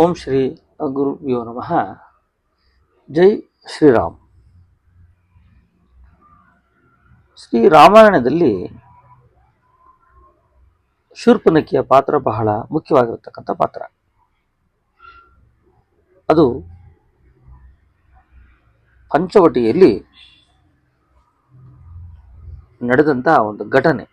ಓಂ ಶ್ರೀ ಗುರುಭ್ಯೋ ನಮಃ. ಜೈ ಶ್ರೀರಾಮ್. ಶ್ರೀ ರಾಮಾಯಣದಲ್ಲಿ ಶೂರ್ಪನಕಿಯ ಪಾತ್ರ ಬಹಳ ಮುಖ್ಯವಾಗಿರತಕ್ಕಂಥ ಪಾತ್ರ. ಅದು ಪಂಚವಟಿಯಲ್ಲಿ ನಡೆದಂಥ ಒಂದು ಘಟನೆ.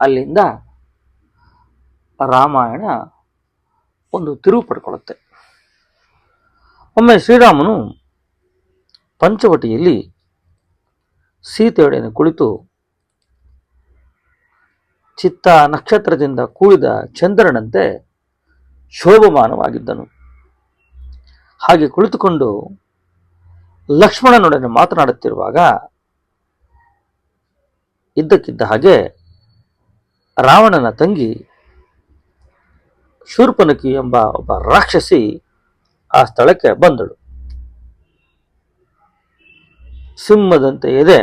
ಅಲ್ಲಿಂದ ರಾಮಾಯಣ ಒಂದು ತಿರುವು ಪಡ್ಕೊಳ್ಳುತ್ತೆ. ಒಮ್ಮೆ ಶ್ರೀರಾಮನು ಪಂಚವಟಿಯಲ್ಲಿ ಸೀತೆಯೊಡನೆ ಕುಳಿತು ಚಿತ್ತ ನಕ್ಷತ್ರದಿಂದ ಕೂಡಿದ ಚಂದ್ರನಂತೆ ಶೋಭಮಾನವಾಗಿದ್ದನು. ಹಾಗೆ ಕುಳಿತುಕೊಂಡು ಲಕ್ಷ್ಮಣನೊಡನೆ ಮಾತನಾಡುತ್ತಿರುವಾಗ ಇದ್ದಕ್ಕಿದ್ದ ಹಾಗೆ ರಾವಣನ ತಂಗಿ ಶೂರ್ಪನಖಿ ಎಂಬ ಒಬ್ಬ ರಾಕ್ಷಸಿ ಆ ಸ್ಥಳಕ್ಕೆ ಬಂದಳು. ಸಿಂಹದಂತೆ ಎದೆ,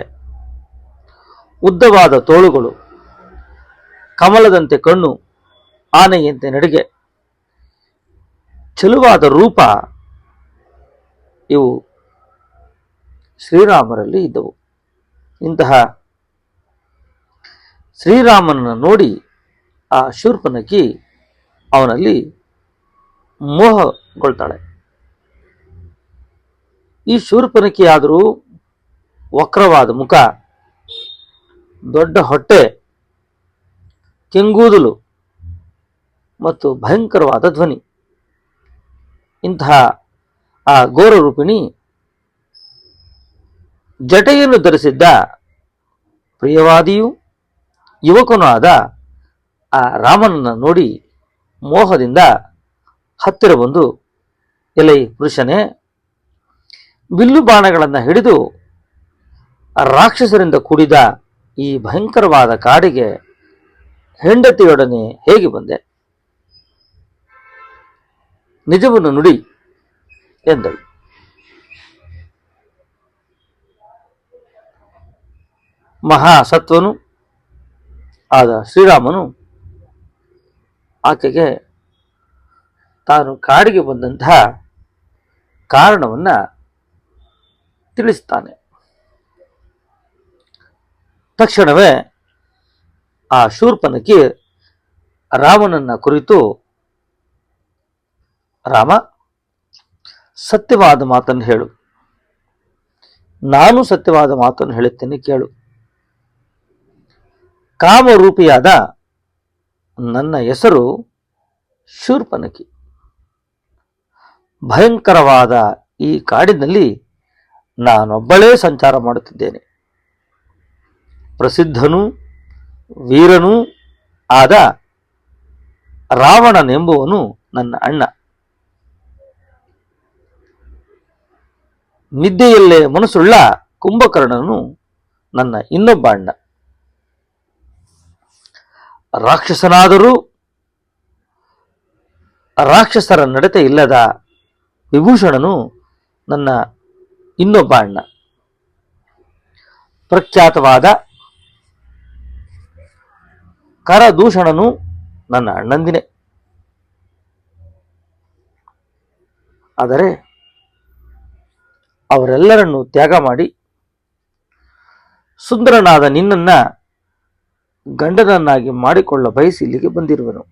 ಉದ್ದವಾದ ತೋಳುಗಳು, ಕಮಲದಂತೆ ಕಣ್ಣು, ಆನೆಯಂತೆ ನಡಿಗೆ, ಚೆಲುವಾದ ರೂಪ ಇವು ಶ್ರೀರಾಮರಲ್ಲಿ ಇದ್ದವು. ಇಂತಹ ಶ್ರೀರಾಮನನ್ನು ನೋಡಿ ಆ ಶೂರ್ಪನಖಿ ಅವನಲ್ಲಿ ಮೋಹಗೊಳ್ತಾಳೆ. ಈ ಶೂರ್ಪನಕಿಯಾದರೂ ವಕ್ರವಾದ ಮುಖ, ದೊಡ್ಡ ಹೊಟ್ಟೆ, ಕೆಂಗೂದಲು ಮತ್ತು ಭಯಂಕರವಾದ ಧ್ವನಿ. ಇಂತಹ ಆ ಘೋರ ರೂಪಿಣಿ ಜಟೆಯನ್ನು ಧರಿಸಿದ್ದ ಪ್ರಿಯವಾದಿಯೂ ಯುವಕನೂ ಆದ ಆ ರಾಮನನ್ನು ನೋಡಿ ಮೋಹದಿಂದ ಹತ್ತಿರ ಬಂದು ಎಲೈ ಪುರುಷನೇ ಬಿಲ್ಲು ಬಾಣಗಳನ್ನು ಹಿಡಿದು ರಾಕ್ಷಸರಿಂದ ಕೂಡಿದ ಈ ಭಯಂಕರವಾದ ಕಾಡಿಗೆ ಹೆಂಡತಿಯೊಡನೆ ಹೇಗೆ ಬಂದೆ? ನಿಜವನ್ನು ನುಡಿ ಎಂದಳು. ಮಹಾಸತ್ವನು ಆದ ಶ್ರೀರಾಮನು ಆಕೆಗೆ ತಾನು ಕಾಡಿಗೆ ಬಂದಂತಹ ಕಾರಣವನ್ನ ತಿಳಿಸ್ತಾನೆ. ತಕ್ಷಣವೇ ಆ ಶೂರ್ಪನಕಿ ರಾಮನನ್ನ ಕುರಿತು ರಾಮ, ಸತ್ಯವಾದ ಮಾತನ್ನು ಹೇಳು. ನಾನು ಸತ್ಯವಾದ ಮಾತನ್ನು ಹೇಳುತ್ತೇನೆ ಕೇಳು. ಕಾಮರೂಪಿಯಾದ ನನ್ನ ಹೆಸರು ಶೂರ್ಪನಕಿ. ಭಯಂಕರವಾದ ಈ ಕಾಡಿನಲ್ಲಿ ನಾನೊಬ್ಬಳೇ ಸಂಚಾರ ಮಾಡುತ್ತಿದ್ದೇನೆ. ಪ್ರಸಿದ್ಧನೂ ವೀರನೂ ಆದ ರಾವಣನೆಂಬುವನು ನನ್ನ ಅಣ್ಣ. ನಿದ್ದೆಯಲ್ಲೇ ಮನಸ್ಸುಳ್ಳ ಕುಂಭಕರ್ಣನು ನನ್ನ ಇನ್ನೊಬ್ಬ ಅಣ್ಣ. ರಾಕ್ಷಸನಾದರೂ ರಾಕ್ಷಸರ ನಡತೆ ಇಲ್ಲದ ವಿಭೂಷಣನು ನನ್ನ ಇನ್ನೊಬ್ಬ ಅಣ್ಣ. ಪ್ರಖ್ಯಾತವಾದ ಕರದೂಷಣನು ನನ್ನ ಅಣ್ಣಂದಿನೇ. ಆದರೆ ಅವರೆಲ್ಲರನ್ನು ತ್ಯಾಗ ಮಾಡಿ ಸುಂದರನಾದ ನಿನ್ನನ್ನ ಗಂಡನನ್ನಾಗಿ ಮಾಡಿಕೊಳ್ಳ ಬಯಸಿ ಇಲ್ಲಿಗೆ ಬಂದಿರುವನು.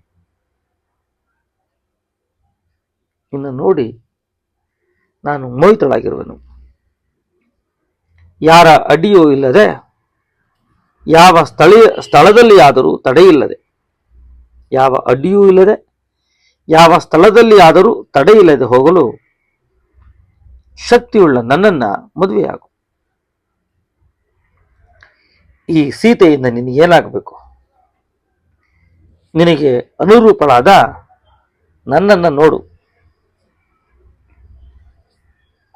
ಇನ್ನು ನೋಡಿ, ನಾನು ಮೋಹಿತಳಾಗಿರುವನು. ಯಾರ ಅಡಿಯೂ ಇಲ್ಲದೆ, ಯಾವ ಸ್ಥಳೀಯ ಸ್ಥಳದಲ್ಲಿ ಆದರೂ ತಡೆಯಿಲ್ಲದೆ, ಯಾವ ಅಡ್ಡಿಯೂ ಇಲ್ಲದೆ, ಯಾವ ಸ್ಥಳದಲ್ಲಿ ಆದರೂ ತಡೆಯಿಲ್ಲದೆ ಹೋಗಲು ಶಕ್ತಿಯುಳ್ಳ ನನ್ನನ್ನು ಮದುವೆಯಾಗು. ಈ ಸೀತೆಯಿಂದ ನಿನಗೆ ಏನಾಗಬೇಕು? ನಿನಗೆ ಅನುರೂಪಳಾದ ನನ್ನನ್ನು ನೋಡು.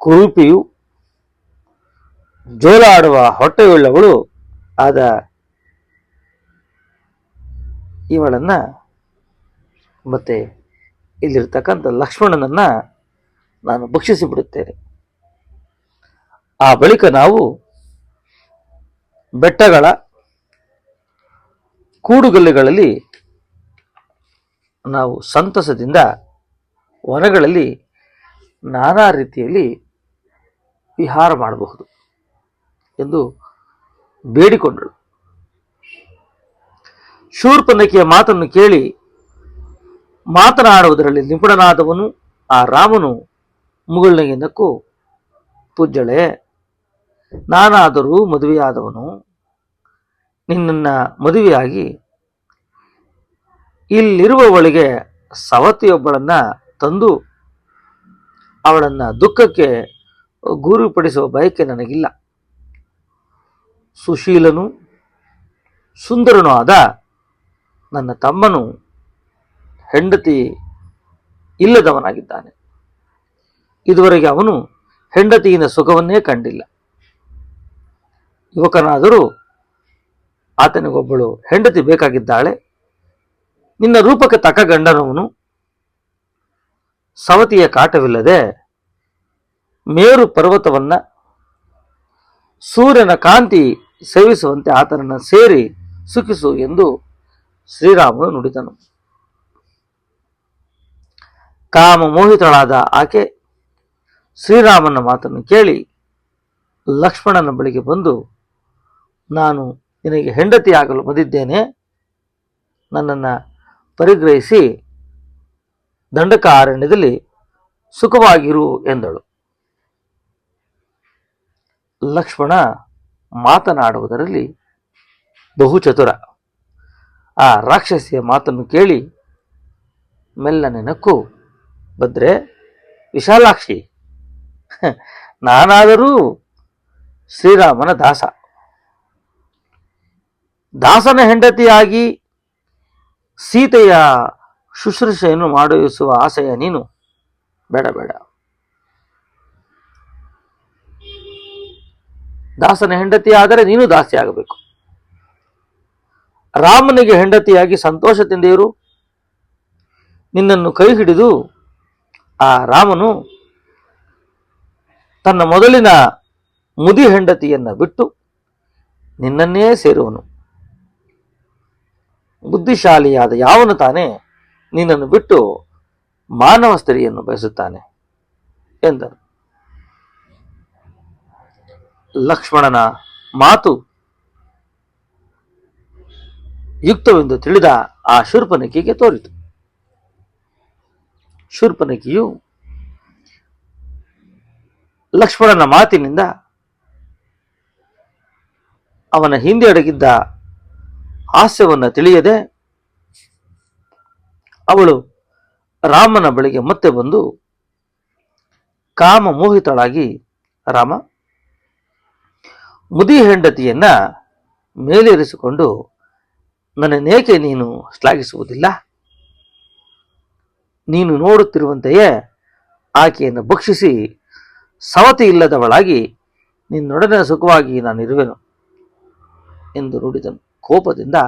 ಕುರುಪಿಯು ಜೋಲಾಡುವ ಹೊಟ್ಟೆಯುಳ್ಳವಳು ಆದ ಇವಳನ್ನ ಮತ್ತೆ ಇಲ್ಲಿರ್ತಕ್ಕಂಥ ಲಕ್ಷ್ಮಣನನ್ನ ನಾನು ಭಕ್ಷಿಸಿಬಿಡುತ್ತೇನೆ. ಆ ಬಳಿಕ ನಾವು ಬೆಟ್ಟಗಳ ಕೂಡುಗಲ್ಲುಗಳಲ್ಲಿ ನಾವು ಸಂತಸದಿಂದ ವನಗಳಲ್ಲಿ ನಾನಾ ರೀತಿಯಲ್ಲಿ ವಿಹಾರ ಮಾಡಬಹುದು ಎಂದು ಬೇಡಿಕೊಂಡಳು ಶೂರ್ಪನಕಿಯ ಮಾತನ್ನು ಕೇಳಿ ಮಾತನಾಡುವುದರಲ್ಲಿ ನಿಪುಣನಾದವನು ಆ ರಾಮನು ಮುಗುಳ್ನಗೆ ನಕ್ಕು ನಾನಾದರೂ ಮದುವೆಯಾದವನು, ನಿನ್ನನ್ನ ಮದುವೆಯಾಗಿ ಇಲ್ಲಿರುವವಳಿಗೆ ಸವತಿಯೊಬ್ಬಳನ್ನು ತಂದು ಅವಳನ್ನ ದುಃಖಕ್ಕೆ ಗುರುಪಡಿಸುವ ಬಯಕೆ ನನಗಿಲ್ಲ. ಸುಶೀಲನು ಸುಂದರನೂ ಆದ ನನ್ನ ತಮ್ಮನು ಹೆಂಡತಿ ಇಲ್ಲದವನಾಗಿದ್ದಾನೆ. ಇದುವರೆಗೆ ಅವನು ಹೆಂಡತಿಯಿಂದ ಸುಖವನ್ನೇ ಕಂಡಿಲ್ಲ. ಯುವಕನಾದರೂ ಆತನಿಗೊಬ್ಬಳು ಹೆಂಡತಿ ಬೇಕಾಗಿದ್ದಾಳೆ. ನಿನ್ನ ರೂಪಕ್ಕೆ ತಕ್ಕ ಗಂಡನವನು ಸವತಿಯ ಕಾಟವಿಲ್ಲದೆ ಮೇರು ಪರ್ವತವನ್ನ ಸೂರ್ಯನ ಕಾಂತಿ ಸೇವಿಸುವಂತೆ ಆತನನ್ನು ಸೇರಿ ಸುಖಿಸು ಎಂದು ಶ್ರೀರಾಮನು ನುಡಿದನು. ಕಾಮ ಮೋಹಿತಳಾದ ಆಕೆ ಶ್ರೀರಾಮನ ಮಾತನ್ನು ಕೇಳಿ ಲಕ್ಷ್ಮಣನ ಬಳಿಗೆ ಬಂದು ನಾನು ನಿನಗೆ ಹೆಂಡತಿಯಾಗಲು ಬಂದಿದ್ದೇನೆ. ನನ್ನನ್ನು ಪರಿಗ್ರಹಿಸಿ ದಂಡಕ ಅರಣ್ಯದಲ್ಲಿ ಸುಖವಾಗಿರು ಎಂದಳು. ಲಕ್ಷ್ಮಣ ಮಾತನಾಡುವುದರಲ್ಲಿ ಬಹು ಚತುರ ಆ ರಾಕ್ಷಸಿಯ ಮಾತನ್ನು ಕೇಳಿ ಮೆಲ್ಲನೆ ನಕ್ಕು ಬದ್ರೆ ವಿಶಾಲಾಕ್ಷಿ, ನಾನಾದರೂ ಶ್ರೀರಾಮನ ದಾಸ. ದಾಸನ ಹೆಂಡತಿಯಾಗಿ ಸೀತೆಯ ಶುಶ್ರೂಷೆಯನ್ನು ಮಾಡಿಸುವ ಆಸೆಯ ನೀನು. ಬೇಡ ಬೇಡ. ದಾಸನ ಹೆಂಡತಿಯಾದರೆ ನೀನು ದಾಸಿ ಆಗಬೇಕು. ರಾಮನಿಗೆ ಹೆಂಡತಿಯಾಗಿ ಸಂತೋಷದಿಂದ ಇರು ನಿನ್ನನ್ನು ಕೈ ಹಿಡಿದು ಆ ರಾಮನು ತನ್ನ ಮೊದಲಿನ ಮುದಿ ಹೆಂಡತಿಯನ್ನು ಬಿಟ್ಟು ನಿನ್ನನ್ನೇ ಸೇರುವನು. ಬುದ್ಧಿಶಾಲಿಯಾದ ಯಾವನು ತಾನೇ ನಿನ್ನನ್ನು ಬಿಟ್ಟು ಮಾನವ ಸ್ತ್ರೀಯನ್ನು ಬಯಸುತ್ತಾನೆ ಎಂದರು ಲಕ್ಷ್ಮಣನ ಮಾತು ಯುಕ್ತವೆಂದು ತಿಳಿದ ಆ ಶೂರ್ಪನಕಿಗೆ ತೋರಿತು. ಶೂರ್ಪನಕಿಯು ಲಕ್ಷ್ಮಣನ ಮಾತಿನಿಂದ ಅವನ ಹಿಂದೆ ಅಡಗಿದ್ದ ಹಾಸ್ಯವನ್ನು ತಿಳಿಯದೆ ಅವಳು ರಾಮನ ಬಳಿಗೆ ಮತ್ತೆ ಬಂದು ಕಾಮ ಮೋಹಿತಳಾಗಿ ರಾಮ, ಮುದಿ ಹೆಂಡತಿಯನ್ನ ಮೇಲೇರಿಸಿಕೊಂಡು ನನ್ನನ್ನೇಕೆ ನೀನು ಶ್ಲಾಘಿಸುವುದಿಲ್ಲ? ನೀನು ನೋಡುತ್ತಿರುವಂತೆಯೇ ಆಕೆಯನ್ನು ಭಕ್ಷಿಸಿ ಸವತಿ ಇಲ್ಲದವಳಾಗಿ ನಿನ್ನೊಡನೆ ಸುಖವಾಗಿ ನಾನಿರುವೆನು, ಎಂದು ನುಡಿದನು. ಕೋಪದಿಂದ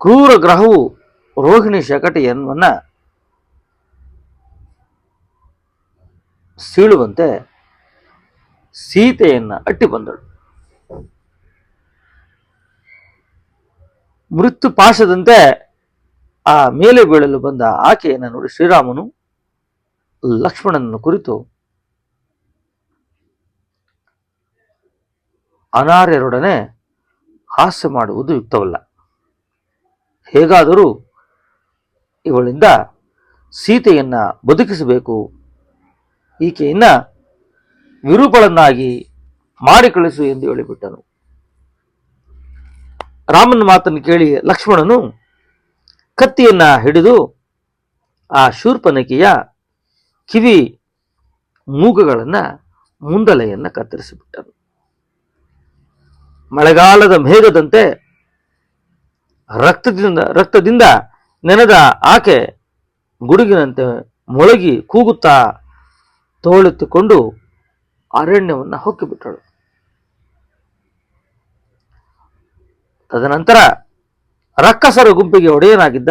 ಕ್ರೂರ ಗ್ರಹವು ರೋಹಿಣಿ ಶಕಟಿಯನ್ವನ್ನ ಸೀಳುವಂತೆ ಸೀತೆಯನ್ನ ಅಟ್ಟಿ ಬಂದಳು. ಮೃತ್ಯು ಪಾಶದಂತೆ ಆ ಮೇಲೆ ಬೀಳಲು ಬಂದ ಆಕೆಯನ್ನು ನೋಡಿ ಶ್ರೀರಾಮನು ಲಕ್ಷ್ಮಣನನ್ನು ಕುರಿತು ಅನಾರ್ಯರೊಡನೆ ಹಾಸ್ಯ ಮಾಡುವುದು ಯುಕ್ತವಲ್ಲ. ಹೇಗಾದರೂ ಇವಳಿಂದ ಸೀತೆಯನ್ನು ಬದುಕಿಸಬೇಕು. ಈಕೆಯನ್ನು ವಿರೂಪಳನ್ನಾಗಿ ಮಾಡಿ ಕಳಿಸು ಎಂದು ಹೇಳಿಬಿಟ್ಟನು. ರಾಮನ ಮಾತನ್ನು ಕೇಳಿ ಲಕ್ಷ್ಮಣನು ಕತ್ತಿಯನ್ನು ಹಿಡಿದು ಆ ಶೂರ್ಪನಕಿಯ ಕಿವಿ ಮೂಗುಗಳನ್ನು ಮುಂದಲೆಯನ್ನು ಕತ್ತರಿಸಿಬಿಟ್ಟನು. ಮಳೆಗಾಲದ ಮೇಘದಂತೆ ರಕ್ತದಿಂದ ರಕ್ತದಿಂದ ನೆನೆದ ಆಕೆ ಗುಡುಗಿನಂತೆ ಮೊಳಗಿ ಕೂಗುತ್ತಾ ತೋಳೆತ್ತುಕೊಂಡು ಅರಣ್ಯವನ್ನ ಹೊಕ್ಕಿಬಿಟ್ಟಳು. ತದನಂತರ ರಕ್ಕಸರ ಗುಂಪಿಗೆ ಒಡೆಯನಾಗಿದ್ದ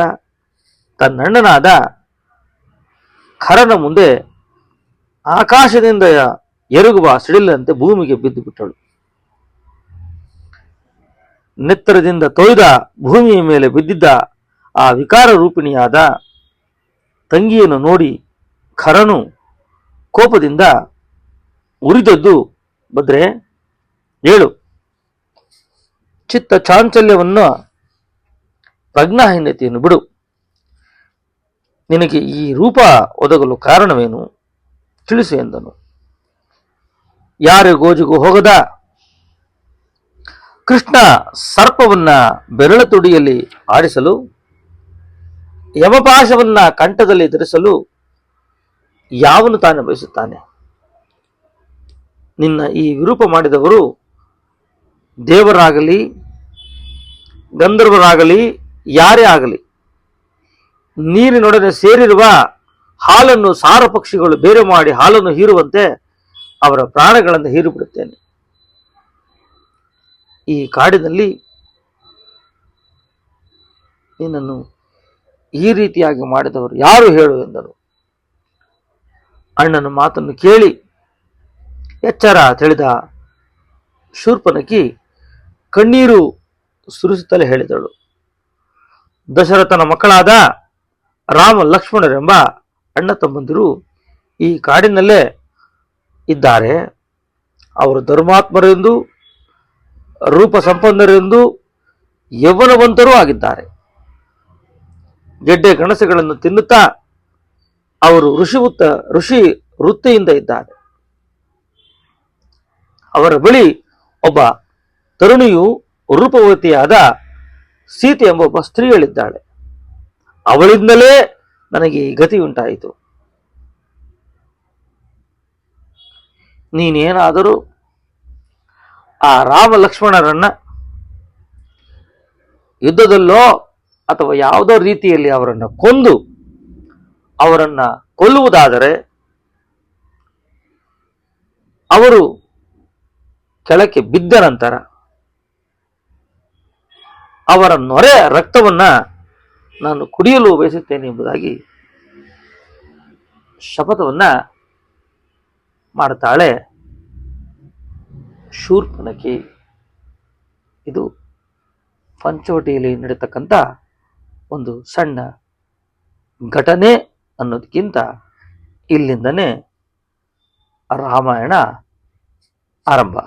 ತನ್ನಣ್ಣನಾದ ಖರನ ಮುಂದೆ ಆಕಾಶದಿಂದ ಎರಗುವ ಸಿಡಿಲಂತೆ ಭೂಮಿಗೆ ಬಿದ್ದು ಬಿಟ್ಟಳು ನೆತ್ತರದಿಂದ ತೊಯ್ದ ಭೂಮಿಯ ಮೇಲೆ ಬಿದ್ದಿದ್ದ ಆ ವಿಕಾರ ರೂಪಿಣಿಯಾದ ತಂಗಿಯನ್ನು ನೋಡಿ ಖರನು ಕೋಪದಿಂದ ಉರಿದದ್ದು ಬದ್ರೆ ಏಳು. ಚಿತ್ತ ಚಾಂಚಲ್ಯವನ್ನು ಪ್ರಜ್ಞಾಹೀನತೆಯನ್ನು ಬಿಡು. ನಿನಗೆ ಈ ರೂಪ ಒದಗಲು ಕಾರಣವೇನು? ತಿಳಿಸು ಎಂದನು. ಯಾರ ಗೋಜಿಗೂ ಹೋಗದ? ಕೃಷ್ಣ ಸರ್ಪವನ್ನ ಬೆರಳ ತುಡಿಯಲ್ಲಿ ಆಡಿಸಲು, ಯಮಪಾಶವನ್ನ ಕಂಠದಲ್ಲಿ ಧರಿಸಲು ಯಾವನು ತಾನು ಬಯಸುತ್ತಾನೆ? ನಿನ್ನ ಈ ವಿರೂಪ ಮಾಡಿದವರು ದೇವರಾಗಲಿ, ಗಂಧರ್ವರಾಗಲಿ, ಯಾರೇ ಆಗಲಿ, ನೀರಿನೊಡನೆ ಸೇರಿರುವ ಹಾಲನ್ನು ಸಾರ ಪಕ್ಷಿಗಳು ಬೇರೆ ಮಾಡಿ ಹಾಲನ್ನು ಹೀರುವಂತೆ ಅವರ ಪ್ರಾಣಗಳನ್ನು ಹೀರಿಬಿಡುತ್ತೇನೆ. ಈ ಕಾಡಿನಲ್ಲಿ ನಿನ್ನನ್ನು ಈ ರೀತಿಯಾಗಿ ಮಾಡಿದವರು ಯಾರು ಹೇಳು ಎಂದರು. ಅಣ್ಣನ ಮಾತನ್ನು ಕೇಳಿ ಎಚ್ಚರ ತಿಳಿದ ಶೂರ್ಪನಕಿ ಕಣ್ಣೀರು ಸುರಿಸುತ್ತಲೇ ಹೇಳಿದಳು. ದಶರಥನ ಮಕ್ಕಳಾದ ರಾಮ ಲಕ್ಷ್ಮಣರೆಂಬ ಅಣ್ಣ ತಮ್ಮಂದಿರು ಈ ಕಾಡಿನಲ್ಲೇ ಇದ್ದಾರೆ. ಅವರು ಧರ್ಮಾತ್ಮರೆಂದು ರೂಪ ಸಂಪನ್ನರೆಂದು ಯೌವನವಂತರೂ ಆಗಿದ್ದಾರೆ. ಗೆಡ್ಡೆ ಕಣಸುಗಳನ್ನು ತಿನ್ನುತ್ತಾ ಅವರು ಋಷಿ ಉತ್ತ ಋಷಿ ವೃತ್ತಿಯಿಂದ ಇದ್ದಾರೆ. ಅವರ ಬಳಿ ಒಬ್ಬ ತರುಣಿಯು ರೂಪವತಿಯಾದ ಸೀತೆ ಎಂಬ ಒಬ್ಬ ಸ್ತ್ರೀಯಳಿದ್ದಾಳೆ ಅವಳಿಂದಲೇ ನನಗೆ ಈ ಗತಿ ಉಂಟಾಯಿತು. ನೀನೇನಾದರೂ ಆ ರಾಮ ಲಕ್ಷ್ಮಣರನ್ನ ಯುದ್ಧದಲ್ಲೋ ಅಥವಾ ಯಾವುದೋ ರೀತಿಯಲ್ಲಿ ಅವರನ್ನು ಕೊಂದು ಅವರನ್ನ ಕೊಲ್ಲುವುದಾದರೆ ಅವರು ಕೆಳಕ್ಕೆ ಬಿದ್ದ ನಂತರ ಅವರ ನೊರೆ ರಕ್ತವನ್ನ ನಾನು ಕುಡಿಯಲು ಬಯಸುತ್ತೇನೆ ಎಂಬುದಾಗಿ ಶಪಥವನ್ನ ಮಾಡುತ್ತಾಳೆ ಶೂರ್ಪನಕಿ ಇದು ಪಂಚವಟಿಯಲ್ಲಿ ನಡೀತಕ್ಕಂಥ ಒಂದು ಸಣ್ಣ ಘಟನೆ ಅನ್ನೋದಕ್ಕಿಂತ ಇಲ್ಲಿಂದನೇ ರಾಮಾಯಣ ಆರಂಭ.